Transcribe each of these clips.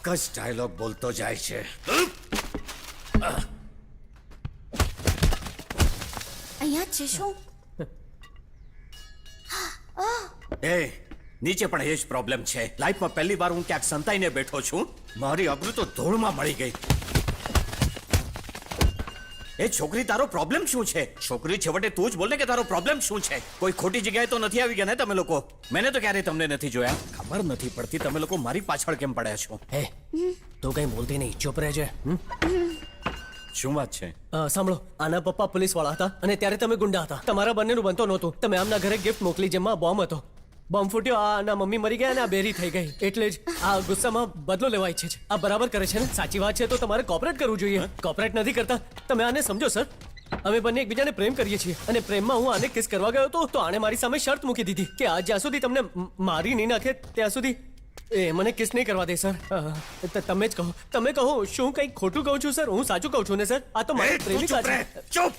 એક જ ડાયલોગ બોલતો જાય છે. અહીંયા છે શું? એ નીચે પણ એ જ પ્રોબ્લેમ છે. લાઈફમાં પહેલી વાર હું ક્યાંક સંતાઈને બેઠો છું. મારી અબરૂ તો ધૂળમાં મળી ગઈ. એ છોકરી તારો પ્રોબ્લેમ શું છે? છોકરી છેવટે તું જ બોલ ને કે તારો પ્રોબ્લેમ શું છે? કોઈ ખોટી જગ્યાએ તો નથી આવી ગયા ને તમે લોકો? મેને તો ક્યારેય તમને નથી જોયા. ખબર નથી પડતી તમે લોકો મારી પાછળ કેમ પડ્યા છો? હે તું કઈ બોલતી નહીં. ચૂપ રહેજે. શું વાત છે? સાંભળો આના પપ્પા પોલીસવાળા હતા અને ત્યારે તમે ગુંડા હતા. તમારા બંનેનું બનતો નહોતું. તમે આમના ઘરે ગિફ્ટ મોકલી જેમાં બોમ્બ હતો. બોમ્બ ફૂટ્યો આ આના મમ્મી મરી ગયા અને આ બેરી થઈ ગઈ. એટલે જ આ ગુસ્સામાં બદલો લેવા ઈચ્છે છે આ બરાબર કરે છે ને? સાચી વાત છે તો તમારે કોપરેટ કરવું જોઈએ. કોપરેટ નથી કરતા. તમે આને સમજો સર અમે બંને એકબીજાને પ્રેમ કરીએ છીએ. અને પ્રેમમાં હું આને કિસ કરવા ગયો હતો તો આણે મારી સામે શરત મૂકી દીધી કે આ જ્યાં સુધી તમને મારી નહીં નાખે ત્યાં સુધી એ મને કિસ નહીં કરવા દે સર તમે જ કહો. તમે કહો શું કંઈ ખોટું કહું છું સર હું સાચું કહું છું ને સર આ તો મારી પ્રેમિકા છે. ચૂપ!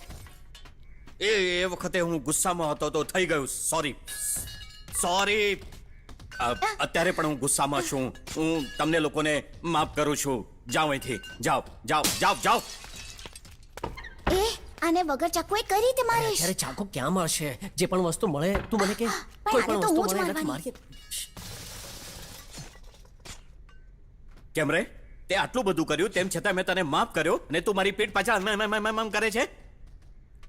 એ એ વખતે હું ગુસ્સામાં હતો તો થઈ ગયું. સોરી સોરી અત્યારે પણ હું ગુસ્સામાં છું. હું તમને લોકોને માફ કરું છું. જાઓ અહીંથી. જાઓ જાઓ જાઓ જાઓ. એ આને વગર ચાકુએ કઈ રીતે મારે અરે ચાકુ ક્યાં મળશે જે પણ વસ્તુ મળે તું મને કે. કોઈ પણ વસ્તુ મળે એનાથી મારી કેમ રે? તે આટલું બધું કર્યું તેમ છતાં મેં તને માફ કર્યો ને તું મારી પીઠ પાછળ કરે છે?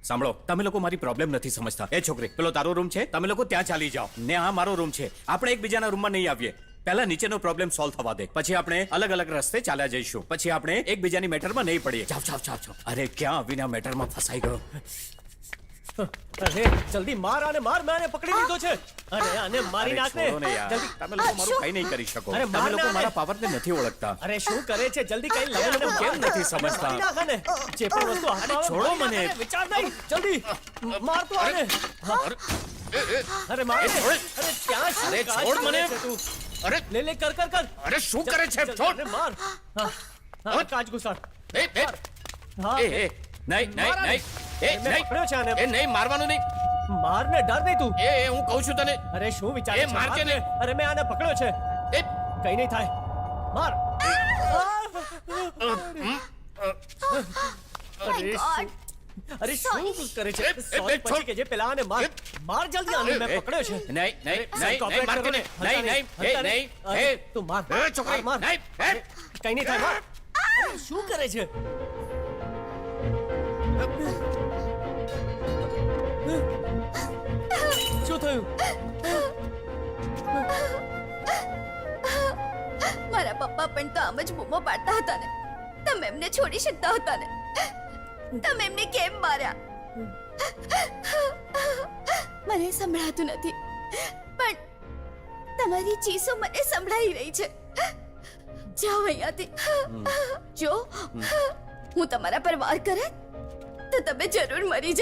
સાંભળો, તમે લોકો મારી પ્રોબ્લેમ નથી સમજતા. એ છોકરી, પેલો તારો રૂમ છે, તમે લોકો ત્યાં ચાલી જાઓ. ને આ મારો રૂમ છે. આપણે એકબીજાના રૂમમાં નહીં આવીએ. પહેલા નીચેનો પ્રોબ્લેમ સોલ્વ થવા દે. પછી આપણે અલગ અલગ રસ્તે ચાલ્યા જઈશું. પછી આપણે એકબીજાની મેટરમાં નહીં પડીએ. જાવ જાવ જાવ અરે, ક્યાં વિના મેટરમાં ફસાઈ ગયો? અરે જલ્દી માર આને માર મેં પકડી લીધો છે. અરે આને મારી નાખ ને ને જલ્દી. તમે લોકો મારું? કઈ નહીં કરી શકો. અરે તમે લોકો મારા પાવરને નથી ઓળખતા. અરે શું કરે છે? જલ્દી કઈ લગે તમે કેમ નથી સમજતા? જે પણ વસ્તુ હાથમાં આવે, છોડો મને. વિચાર નહીં. જલ્દી. માર તો આને. અરે માર ને. અરે ક્યાં શું અરે છોડ મને. અરે. લે લે કર કર કર. અરે શું કરે છે? છોડ. માર. હા. હા કાચ ઘુસાડ એ એ. હા. એ નહીં નહીં નહીં. એ નહીં. પકડ્યો છે આને. એ નહીં મારવાનું નહીં. મારને ડર નહીં તું. એ એ હું કહું છું તને. અરે શું વિચાર એ માર કે નહીં? અરે મેં આને પકડ્યો છે. એ. કઈ નહીં થાય. માર. અરે અરે શું કરે છે? સોરી પછી કે જે પેલા આને માર. માર જલ્દી આને. મેં પકડ્યો છે. નહીં નહીં નહીં માર કે નહીં. નહીં નહીં. એ નહીં. એ તું માર. એ છોકરી. માર, માર. નહીં કઈ નહીં થાય માર. શું કરે છે? થયું મારા પપ્પા પણ તો આમ જ બૂમો પાડતા હતા ને તમે એમને છોડી શકતા હતા ને તમે એમને કેમ માર્યા? મને સંભળાતું નથી. પણ તમારી ચીસો મને સંભળાઈ રહી છે. જાઓ અહીંયાથી. જો હું તમારા પર વાર કરે તો તમે જરૂર મરી